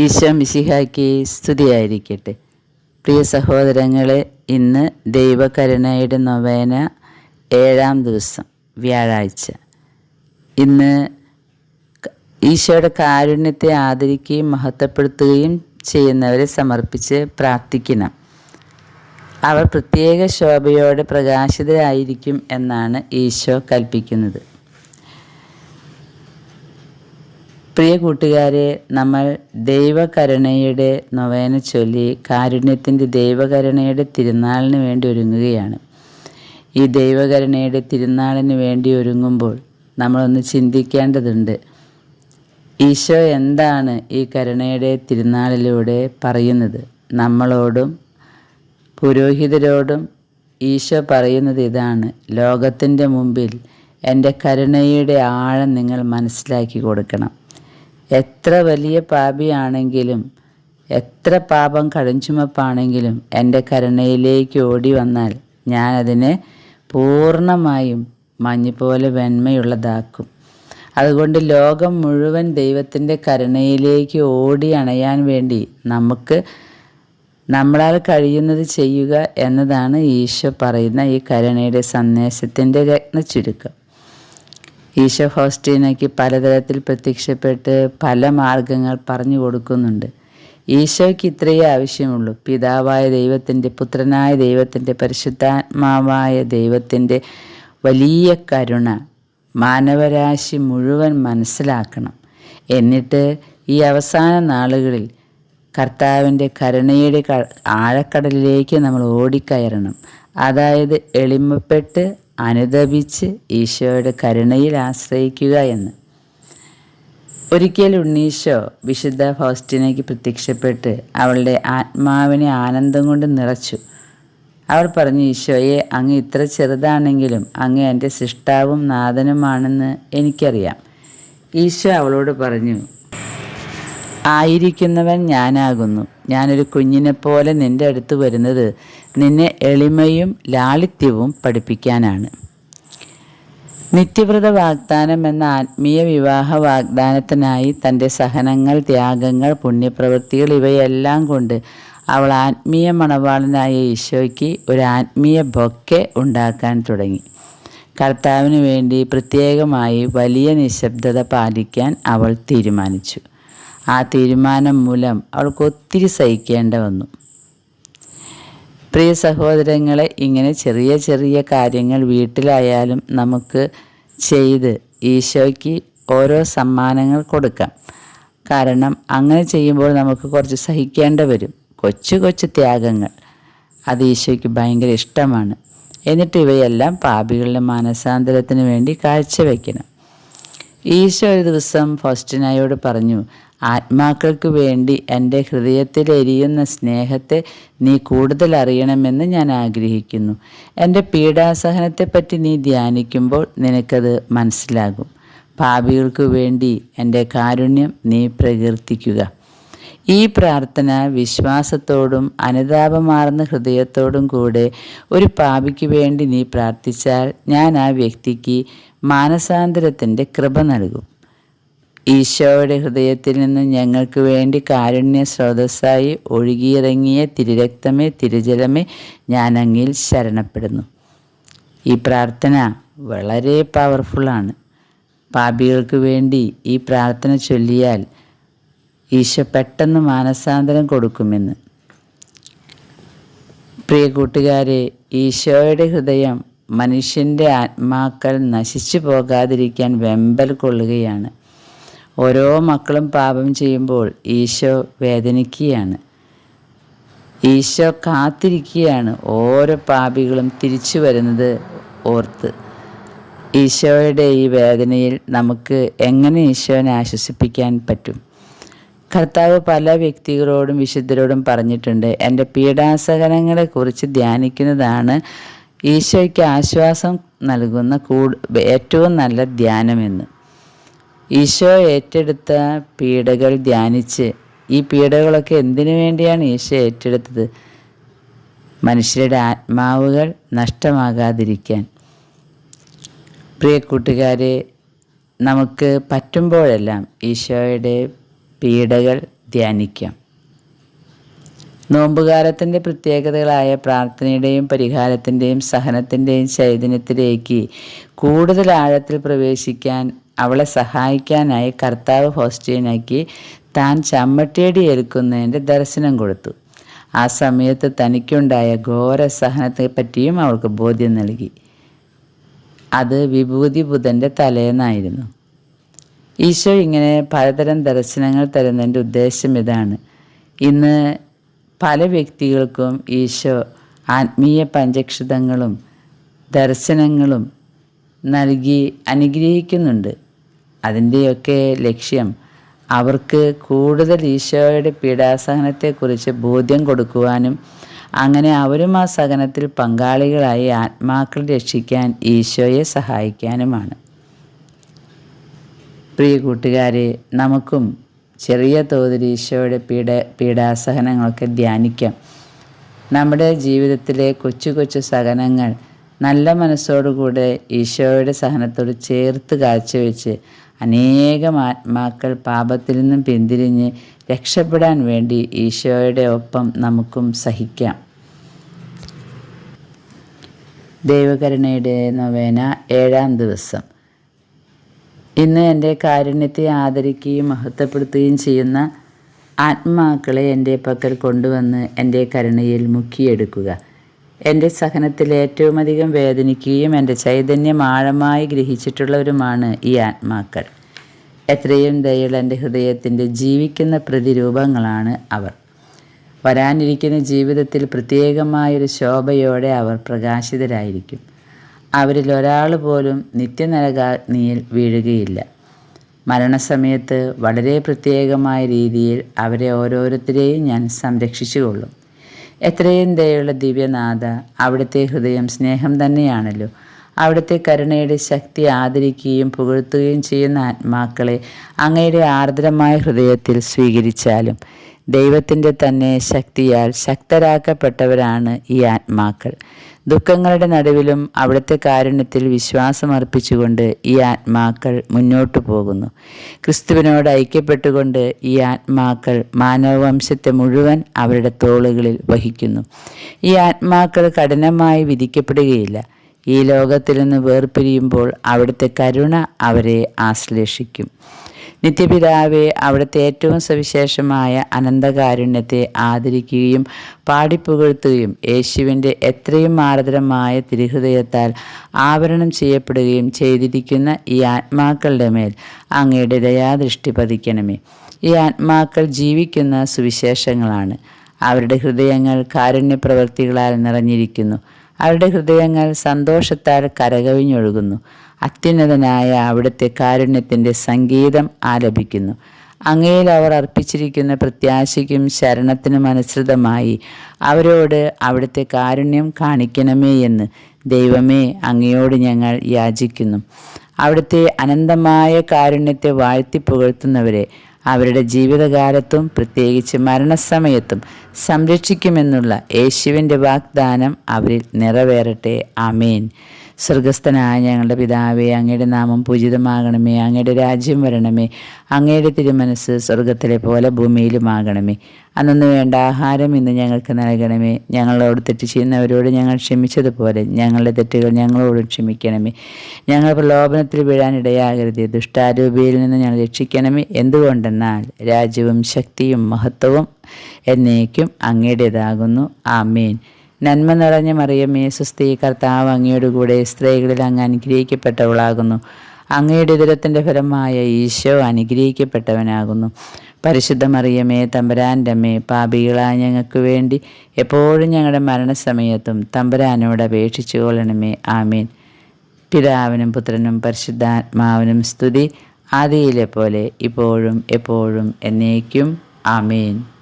ഈശോ മിശിഹായ്ക്ക് സ്തുതിയായിരിക്കട്ടെ. പ്രിയ സഹോദരങ്ങളെ ഇന്ന് ദൈവകരുണയുടെ നൊവേന ഏഴാം ദിവസം വ്യാഴാഴ്ച. ഇന്ന് ഈശോയുടെ കാരുണ്യത്തെ ആദരിക്കുകയും മഹത്വപ്പെടുത്തുകയും ചെയ്യുന്നവരെ സമർപ്പിച്ച് പ്രാർത്ഥിക്കണം. അവർ പ്രത്യേക ശോഭയോടെ പ്രകാശിതരായിരിക്കും എന്നാണ് ഈശോ കൽപ്പിക്കുന്നത്. പ്രിയ കൂട്ടുകാരെ നമ്മൾ ദൈവകരുണയുടെ നൊവേന ചൊല്ലി കാരുണ്യത്തിന്റെ ദൈവകരുണയുടെ തിരുനാളിന് വേണ്ടി ഒരുങ്ങുകയാണ്. ഈ ദൈവകരുണയുടെ തിരുനാളിന് വേണ്ടി ഒരുങ്ങുമ്പോൾ നമ്മളൊന്ന് ചിന്തിക്കേണ്ടതുണ്ട് ഈശോ എന്താണ് ഈ കരുണയുടെ തിരുനാളിലൂടെ പറയുന്നത്? നമ്മളോടും പുരോഹിതരോടും ഈശോ പറയുന്നത് ഇതാണ് ലോകത്തിന്റെ മുമ്പിൽ എന്റെ കരുണയുടെ ആഴം നിങ്ങൾ മനസ്സിലാക്കി കൊടുക്കണം. എത്ര വലിയ പാപിയാണെങ്കിലും എത്ര പാപം കടഞ്ചുമപ്പാണെങ്കിലും എന്റെ കരുണയിലേക്ക് ഓടി വന്നാൽ ഞാനതിനെ പൂർണമായും മഞ്ഞുപോലെ വെണ്മയുള്ളതാക്കും. അതുകൊണ്ട് ലോകം മുഴുവൻ ദൈവത്തിന്റെ കരുണയിലേക്ക് ഓടി അണയാൻ വേണ്ടി നമുക്ക് നമ്മളാൽ കഴിയുന്നത് ചെയ്യുക എന്നതാണ് ഈശോ പറയുന്ന ഈ കരുണയുടെ സന്ദേശത്തിന്റെ രത്ന ചുരുക്കം ഈശോ ഹോസ്റ്റീനയ്ക്ക് പലതരത്തിൽ പ്രത്യക്ഷപ്പെട്ട് പല മാർഗങ്ങൾ പറഞ്ഞു കൊടുക്കുന്നുണ്ട്. ഈശോയ്ക്ക് ഇത്രയേ ആവശ്യമുള്ളൂ. പിതാവായ ദൈവത്തിന്റെ പുത്രനായ ദൈവത്തിന്റെ പരിശുദ്ധാത്മാവായ ദൈവത്തിന്റെ വലിയ കരുണ മാനവരാശി മുഴുവൻ മനസ്സിലാക്കണം. എന്നിട്ട് ഈ അവസാന നാളുകളിൽ കർത്താവിന്റെ കരുണയുടെ ആഴക്കടലിലേക്ക് നമ്മൾ ഓടിക്കയറണം. അതായത് എളിമപ്പെട്ട് അനുദപിച്ച് ഈശോയുടെ കരുണയിൽ ആശ്രയിക്കുക എന്ന്. ഒരിക്കൽ ഉണ്ണീശോ വിശുദ്ധ ഫൗസ്റ്റിനയ്ക്ക് പ്രത്യക്ഷപ്പെട്ട് അവളുടെ ആത്മാവിനെ ആനന്ദം കൊണ്ട് നിറച്ചു. അവൾ പറഞ്ഞു ഈശോയെ അങ്ങ് ഇത്ര ചെറുതാണെങ്കിലും അങ്ങ് എന്റെ സൃഷ്ടാവും നാഥനുമാണെന്ന് എനിക്കറിയാം. ഈശോ അവളോട് പറഞ്ഞു ആയിരിക്കുന്നവൻ ഞാനാകുന്നു. ഞാനൊരു കുഞ്ഞിനെ പോലെ നിന്റെ അടുത്ത് വരുന്നത് നിന്നെ എളിമയും ലാളിത്യവും പഠിപ്പിക്കാനാണ്. നിത്യവ്രത വാഗ്ദാനം എന്ന ആത്മീയ വിവാഹ വാഗ്ദാനത്തിനായി തന്റെ സഹനങ്ങൾ ത്യാഗങ്ങൾ പുണ്യപ്രവൃത്തികൾ ഇവയെല്ലാം കൊണ്ട് അവൾ ആത്മീയ മണവാളനായ ഈശോയ്ക്ക് ഒരു ആത്മീയ ബൊക്കെ ഉണ്ടാക്കാൻ തുടങ്ങി. കർത്താവിന് വേണ്ടി പ്രത്യേകമായി വലിയ നിശബ്ദത പാലിക്കാൻ അവൾ തീരുമാനിച്ചു. ആ തീരുമാനം മൂലം അവൾക്ക് ഒത്തിരി സഹിക്കേണ്ട വന്നു. പ്രിയ സഹോദരങ്ങളെ ഇങ്ങനെ ചെറിയ ചെറിയ കാര്യങ്ങൾ വീട്ടിലായാലും നമുക്ക് ചെയ്ത് ഈശോയ്ക്ക് ഓരോ സമ്മാനങ്ങൾ കൊടുക്കാം. കാരണം അങ്ങനെ ചെയ്യുമ്പോൾ നമുക്ക് കുറച്ച് സഹിക്കേണ്ട വരും. കൊച്ചു കൊച്ചു ത്യാഗങ്ങൾ അത് ഈശോയ്ക്ക് ഭയങ്കര ഇഷ്ടമാണ്. എന്നിട്ട് ഇവയെല്ലാം പാപികളുടെ മാനസാന്തരത്തിന് വേണ്ടി കാഴ്ചവെക്കണം. ഈശോ ഒരു ദിവസം ഫൗസ്റ്റിനായോട് പറഞ്ഞു ആത്മാക്കൾക്ക് വേണ്ടി എന്റെ ഹൃദയത്തിൽ എരിയുന്ന സ്നേഹത്തെ നീ കൂടുതൽ അറിയണമെന്ന് ഞാൻ ആഗ്രഹിക്കുന്നു. എന്റെ പീഡാസഹനത്തെപ്പറ്റി നീ ധ്യാനിക്കുമ്പോൾ നിനക്കത് മനസ്സിലാകും. പാപികൾക്ക് വേണ്ടി എന്റെ കാരുണ്യം നീ പ്രകീർത്തിക്കുക. ഈ പ്രാർത്ഥന വിശ്വാസത്തോടും അനുതാപമാർന്ന ഹൃദയത്തോടും കൂടെ ഒരു പാപിക്ക് വേണ്ടി നീ പ്രാർത്ഥിച്ചാൽ ഞാൻ ആ വ്യക്തിക്ക് മാനസാന്തരത്തിന്റെ കൃപ നൽകും. ഈശോയുടെ ഹൃദയത്തിൽ നിന്ന് ഞങ്ങൾക്ക് വേണ്ടി കാരുണ്യ സ്രോതസ്സായി ഒഴുകിയിറങ്ങിയ തിരുരക്തമേ തിരുജലമേ ഞാൻ അങ്ങിൽ ശരണപ്പെടുന്നു. ഈ പ്രാർത്ഥന വളരെ പവർഫുള്ളാണ് പാപികൾക്ക് വേണ്ടി ഈ പ്രാർത്ഥന ചൊല്ലിയാൽ ഈശോ പെട്ടെന്ന് മാനസാന്തരം കൊടുക്കുമെന്ന്. പ്രിയ കൂട്ടുകാരെ ഈശോയുടെ ഹൃദയം മനുഷ്യന്റെ ആത്മാക്കൾ നശിച്ചു പോകാതിരിക്കാൻ വെമ്പൽ കൊള്ളുകയാണ്. ഓരോ മക്കളും പാപം ചെയ്യുമ്പോൾ ഈശോ വേദനിക്കുകയാണ്. ഈശോ കാത്തിരിക്കുകയാണ് ഓരോ പാപികളും തിരിച്ചു വരുന്നത് ഓർത്ത്. ഈശോയുടെ ഈ വേദനയിൽ നമുക്ക് എങ്ങനെ ഈശോനെ ആശ്വസിപ്പിക്കാൻ പറ്റും? കർത്താവ് പല വ്യക്തികളോടും വിശുദ്ധരോടും പറഞ്ഞിട്ടുണ്ട്. എന്റെ പീഡാസഹനങ്ങളെക്കുറിച്ച് ധ്യാനിക്കുന്നതാണ്. ഈശോയ്ക്ക് ആശ്വാസം നൽകുന്ന കൂട് ഏറ്റവും നല്ല ധ്യാനമെന്ന്. ഈശോ ഏറ്റെടുത്ത പീഡകൾ ധ്യാനിച്ച് ഈ പീഡകളൊക്കെ എന്തിനു വേണ്ടിയാണ് ഈശോ ഏറ്റെടുത്തത്? മനുഷ്യരുടെ ആത്മാവുകൾ നഷ്ടമാകാതിരിക്കാൻ. പ്രിയ കൂട്ടുകാരെ നമുക്ക് പറ്റുമ്പോഴെല്ലാം ഈശോയുടെ പീഡകൾ ധ്യാനിക്കാം. നോമ്പുകാലത്തിന്റെ പ്രത്യേകതകളായ പ്രാർത്ഥനയുടെയും പരിഹാരത്തിന്റെയും സഹനത്തിന്റെയും ചൈതന്യത്തിലേക്ക് കൂടുതൽ ആഴത്തിൽ പ്രവേശിക്കാൻ അവളെ സഹായിക്കാനായി കർത്താവ് ഹോസ്റ്റീനാക്കി താൻ ചമ്മട്ടിയടി ഏൽക്കുന്നതിന്റെ ദർശനം കൊടുത്തു. ആ സമയത്ത് തനിക്കുണ്ടായ ഘോര സഹനത്തെ പറ്റിയും അവൾക്ക് ബോധ്യം നൽകി. അത് വിഭൂതി ബുധന്റെ തലേന്നായിരുന്നു. ഈശോ ഇങ്ങനെ പലതരം ദർശനങ്ങൾ തരുന്നതിന്റെ ഉദ്ദേശം ഇതാണ്. ഇന്ന് പല വ്യക്തികൾക്കും ഈശോ ആത്മീയ പഞ്ചക്ഷതങ്ങളും ദർശനങ്ങളും നൽകി അനുഗ്രഹിക്കുന്നുണ്ട്. അതിന്റെയൊക്കെ ലക്ഷ്യം അവർക്ക് കൂടുതൽ ഈശോയുടെ പീഡാസഹനത്തെക്കുറിച്ച് ബോധ്യം കൊടുക്കുവാനും അങ്ങനെ അവരും ആ സഹനത്തിൽ പങ്കാളികളായി ആത്മാക്കൾ രക്ഷിക്കാൻ ഈശോയെ സഹായിക്കാനുമാണ്. പ്രിയ കൂട്ടുകാരെ നമുക്കും ചെറിയ തോതിൽ ഈശോയുടെ പീഡ പീഡാസഹനങ്ങളൊക്കെ ധ്യാനിക്കാം. നമ്മുടെ ജീവിതത്തിലെ കൊച്ചു കൊച്ചു സഹനങ്ങൾ നല്ല മനസ്സോടുകൂടെ ഈശോയുടെ സഹനത്തോട് ചേർത്ത് കാഴ്ചവെച്ച് അനേകം ആത്മാക്കൾ പാപത്തിൽ നിന്നും പിന്തിരിഞ്ഞ് രക്ഷപ്പെടാൻ വേണ്ടി ഈശോയുടെ ഒപ്പം നമുക്കും സഹിക്കാം. ദൈവകരുണയുടെ നൊവേന ഏഴാം ദിവസം. ഇന്ന് എന്റെ കാരുണ്യത്തെ ആദരിക്കുകയും മഹത്വപ്പെടുത്തുകയും ചെയ്യുന്ന ആത്മാക്കളെ എന്റെ പക്കൽ കൊണ്ടുവന്ന് എന്റെ കരുണയിൽ മുക്കിയെടുക്കുക. എന്റെ സഹനത്തിൽ ഏറ്റവും അധികം വേദനിക്കുകയും എന്റെ ചൈതന്യം ആഴമായി ഗ്രഹിച്ചിട്ടുള്ളവരുമാണ് ഈ ആത്മാക്കൾ. എത്രയും ദയുള്ള എന്റെ ഹൃദയത്തിന്റെ ജീവിക്കുന്ന പ്രതിരൂപങ്ങളാണ് അവർ. വരാനിരിക്കുന്ന ജീവിതത്തിൽ പ്രത്യേകമായൊരു ശോഭയോടെ അവർ പ്രകാശിതരായിരിക്കും. അവരിൽ ഒരാൾ പോലും നിത്യനരകാഗ്നിയിൽ വീഴുകയില്ല. മരണസമയത്ത് വളരെ പ്രത്യേകമായ രീതിയിൽ അവരെ ഓരോരുത്തരെയും ഞാൻ സംരക്ഷിച്ചുകൊള്ളും. എത്രയും ദയുള്ള ദിവ്യനാഥ അവിടുത്തെ ഹൃദയം സ്നേഹം തന്നെയാണല്ലോ. അവിടുത്തെ കരുണയുടെ ശക്തി ആദരിക്കുകയും പുകഴ്ത്തുകയും ചെയ്യുന്ന ആത്മാക്കളെ അങ്ങയുടെ ആർദ്രമായ ഹൃദയത്തിൽ സ്വീകരിച്ചാലും ദൈവത്തിന്റെ തന്നെ ശക്തിയാൽ ശക്തരാക്കപ്പെട്ടവരാണ് ഈ ആത്മാക്കൾ. ദുഃഖങ്ങളുടെ നടുവിലും അവിടുത്തെ കാരുണ്യത്തിൽ വിശ്വാസമർപ്പിച്ചുകൊണ്ട് ഈ ആത്മാക്കൾ മുന്നോട്ടു പോകുന്നു. ക്രിസ്തുവിനോട് ഐക്യപ്പെട്ടുകൊണ്ട് ഈ ആത്മാക്കൾ മാനവവംശത്തെ മുഴുവൻ അവരുടെ തോളുകളിൽ വഹിക്കുന്നു. ഈ ആത്മാക്കൾ കഠിനമായി വിധിക്കപ്പെടുകയില്ല. ഈ ലോകത്തിൽ നിന്ന് വേർപിരിയുമ്പോൾ അവിടുത്തെ കരുണ അവരെ ആശ്ലേഷിക്കും. നിത്യപിതാവെ അവിടുത്തെ ഏറ്റവും സവിശേഷമായ അനന്തകാരുണ്യത്തെ ആദരിക്കുകയും പാടിപ്പുകഴ്ത്തുകയും യേശുവിന്റെ എത്രയും ആർദ്രമായ തിരുഹൃദയത്താൽ ആവരണം ചെയ്യപ്പെടുകയും ചെയ്തിരിക്കുന്ന ഈ ആത്മാക്കളുടെ മേൽ അങ്ങയുടെ ദയാദൃഷ്ടി പതിക്കണമേ. ഈ ആത്മാക്കൾ ജീവിക്കുന്ന സുവിശേഷങ്ങളാണ്. അവരുടെ ഹൃദയങ്ങൾ കാരുണ്യപ്രവൃത്തികളാൽ നിറഞ്ഞിരിക്കുന്നു. അവരുടെ ഹൃദയങ്ങൾ സന്തോഷത്താൽ കരകവിഞ്ഞൊഴുകുന്നു. അത്യുന്നതനായ അവിടുത്തെ കാരുണ്യത്തിന്റെ സംഗീതം ആലപിക്കുന്നു. അങ്ങയിൽ അവർ അർപ്പിച്ചിരിക്കുന്ന പ്രത്യാശയ്ക്കും ശരണത്തിനും അനുസൃതമായി അവരോട് അവിടുത്തെ കാരുണ്യം കാണിക്കണമേ എന്ന് ദൈവമേ അങ്ങയോട് ഞങ്ങൾ യാചിക്കുന്നു. അവിടുത്തെ അനന്തമായ കാരുണ്യത്തെ വാഴ്ത്തി പുകഴ്ത്തുന്നവരെ അവരുടെ ജീവിതകാലത്തും പ്രത്യേകിച്ച് മരണസമയത്തും സംരക്ഷിക്കുമെന്നുള്ള യേശുവിന്റെ വാഗ്ദാനം അവരിൽ നിറവേറട്ടെ. ആമേൻ. സ്വർഗസ്ഥനായ ഞങ്ങളുടെ പിതാവേ അങ്ങയുടെ നാമം പൂജിതമാകണമേ അങ്ങയുടെ രാജ്യം വരണമേ അങ്ങയുടെ തിരുമനസ് സ്വർഗത്തിലെ പോലെ ഭൂമിയിലുമാകണമേ. അന്നു വേണ്ട ആഹാരം ഇന്ന് ഞങ്ങൾക്ക് നൽകണമേ. ഞങ്ങളോട് തെറ്റ് ചെയ്യുന്നവരോട് ഞങ്ങൾ ക്ഷമിച്ചതുപോലെ ഞങ്ങളുടെ തെറ്റുകൾ ഞങ്ങളോട് ക്ഷമിക്കണമേ. ഞങ്ങൾ പ്രലോഭനത്തിൽ വീഴാനിടയാകരുത് ദുഷ്ടാരൂപിയിൽ നിന്ന് ഞങ്ങൾ രക്ഷിക്കണമേ. എന്തുകൊണ്ടെന്നാൽ രാജ്യവും ശക്തിയും മഹത്വവും എന്നേക്കും അങ്ങയുടേതാകുന്നു. ആമേൻ. നന്മ നിറഞ്ഞ മറിയമേ സുസ്ഥീ കർത്താവ് അങ്ങയുടെ കൂടെ സ്ത്രീകളിൽ അങ്ങ് അനുഗ്രഹിക്കപ്പെട്ടവളാകുന്നു. അങ്ങയുടെ ഉദരത്തിന്റെ ഫലമായ ഈശോ അനുഗ്രഹിക്കപ്പെട്ടവനാകുന്നു. പരിശുദ്ധ മറിയമേ തമ്പുരാന്റെ അമ്മേ പാപികളായ ഞങ്ങൾക്ക് വേണ്ടി എപ്പോഴും ഞങ്ങളുടെ മരണസമയത്തും തമ്പുരാനോട് അപേക്ഷിച്ചു കൊള്ളണമേ. ആമീൻ. പിതാവിനും പുത്രനും പരിശുദ്ധാത്മാവിനും സ്തുതി. ആദിയിലെ പോലെ ഇപ്പോഴും എപ്പോഴും എന്നേക്കും. ആമീൻ.